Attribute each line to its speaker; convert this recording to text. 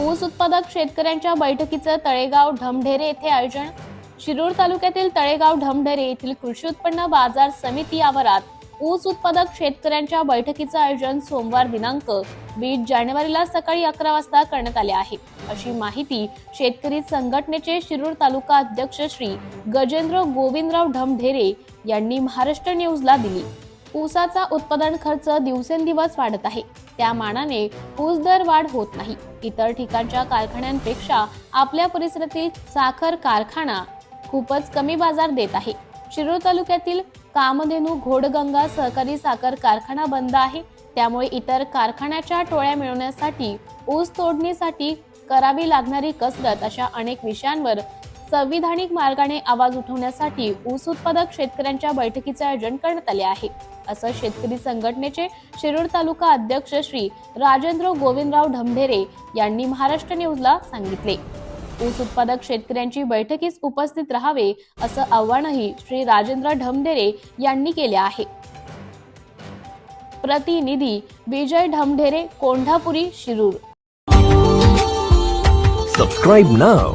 Speaker 1: ऊस उत्पादक शेतकऱ्यांच्या बैठकीचं तळेगाव ढमढेरे येथे आयोजन. शिरूर तालुक्यातील तळेगाव ढमढेरे येथील कृषी उत्पन्न बाजार समिती आवारात ऊस उत्पादक शेतकऱ्यांच्या बैठकीचं आयोजन सोमवार दिनांक वीस जानेवारीला सकाळी अकरा वाजता करण्यात आले आहे. अशी माहिती शेतकरी संघटनेचे शिरूर तालुका अध्यक्ष श्री गजेंद्र गोविंदराव ढमढेरे यांनी महाराष्ट्र न्यूजला दिली. ऊसाचा उत्पादन खर्च दिवसेंदिवस वाढत आहे. त्या मानाने ऊस दर वाढ होत नाही. इतर ठिकाणच्या कारखान्यांपेक्षा आपल्या परिसरातील साखर कारखाना खूपच कमी बाजार देत आहे. शिरूर तालुक्यातील कामधेनू घोडगंगा सहकारी साखर कारखाना बंद आहे. त्यामुळे इतर कारखान्याच्या टोळ्या मिळवण्यासाठी ऊस तोडणीसाठी करावी लागणारी कसरत अशा अनेक विषयांवर संविधानिक मार्गाने आवाज उठवण्यासाठी ऊस उत्पादक शेतकऱ्यांच्या बैठकीचे आयोजन करण्यात आले आहे. असं शेतकरी संघटनेचे शिरूर तालुका अध्यक्ष श्री राजेंद्र गोविंदराव ढमढेरे यांनी महाराष्ट्र न्यूजला सांगितले. ऊस उत्पादक शेतकऱ्यांची बैठकीस उपस्थित राहावे असं आव्हानही श्री राजेंद्र ढमढेरे यांनी केले आहे. प्रतिनिधी Vijay Dhamdhere Kondhapuri Shirur.
Speaker 2: Subscribe now